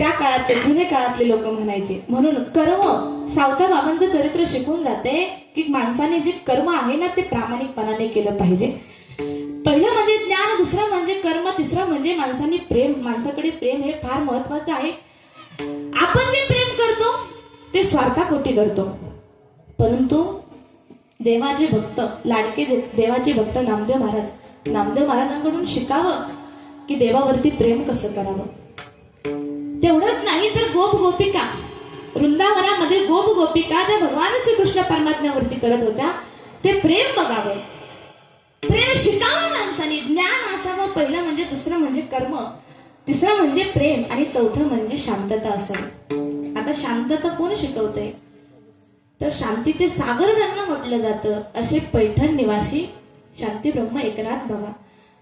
त्या काळातले जुने काळातले लोक म्हणायचे म्हणून कर्म सावता बाबांचं चरित्र शिकून जाते की माणसाने जे कर्म आहे ना ते प्रामाणिकपणाने केलं पाहिजे. पहिलं म्हणजे ज्ञान दुसरं म्हणजे कर्म तिसरं म्हणजे माणसाने प्रेम माणसाकडे प्रेम हे फार महत्वाचं आहे. आपण जे प्रेम करतो ते स्वार्थापोटी करतो. परंतु देवाचे भक्त लाडके देवाचे भक्त नामदेव महाराज नामदेव महाराजांकडून शिकावं की देवावरती प्रेम कसं करावं? एवढंच नाही तर गोप गोपिका. वृंदावनामध्ये गोप गोपिका ज्या भगवान श्रीकृष्ण परमात्म्यावरती करत होत्या ते प्रेम बघावं. प्रेम शिकावं माणसाने. ज्ञान असावं. पहिलं म्हणजे दुसरं म्हणजे कर्म. तिसरं म्हणजे प्रेम. आणि चौथं म्हणजे शांतता असावी. आता शांतता कोण शिकवते? तर शांतीचे सागर ज्यांना म्हटलं जातं. असे पैठण निवासी शांती ब्रह्म एकनाथ बाबा.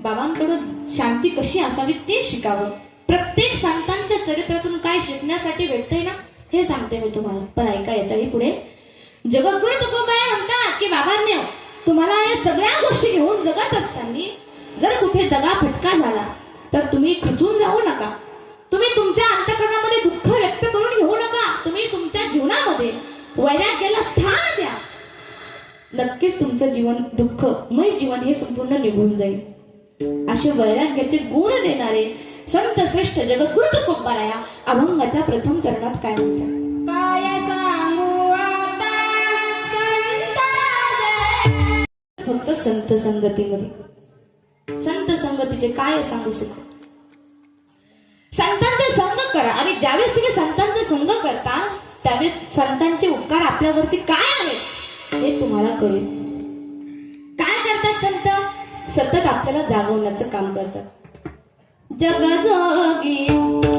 बाबांकडून शांती कशी असावी ते शिकावं. प्रत्येक संतांच्या चरित्रातून काय शिकण्यासाठी भेटतंय ना हे सांगते मी तुम्हाला. पण ऐका याच्याही पुढे. जगद्गुरु तुकोबाया म्हणतात की बाबांनी तुम्हाला या सगळ्या गोष्टी घेऊन जगत असताना जर कुठे दगा फटका झाला तर तुम्ही खचून जाऊ नका. तुम्ही तुमच्या अंतकरणामध्ये दुःख व्यक्त करून घेऊ नका. तुम्ही तुमच्या जीवनामध्ये वैराग्याला स्थान द्या. नक्कीच तुमचं जीवन दुःखमय जीवन हे संपूर्ण निघून जाईल. असे वैराग्याचे गुण देणारे संत श्रेष्ठ जगद्गुरु तुकोबाराया अभंगाच्या प्रथम चरणात काय म्हणतात? काय सांगू? फक्त संत संगतीमध्ये. संत संगतीचे काय सांगू शकतो संतांचा संग करा. आणि ज्यावेळेस तुम्ही संतांचा संग करता त्यावेळेस संतांचे उपकार आपल्यावरती काय आहेत हे तुम्हाला कळेल. काय करतात संत? सतत आपल्याला जागवण्याचं काम करतात. जग जोगी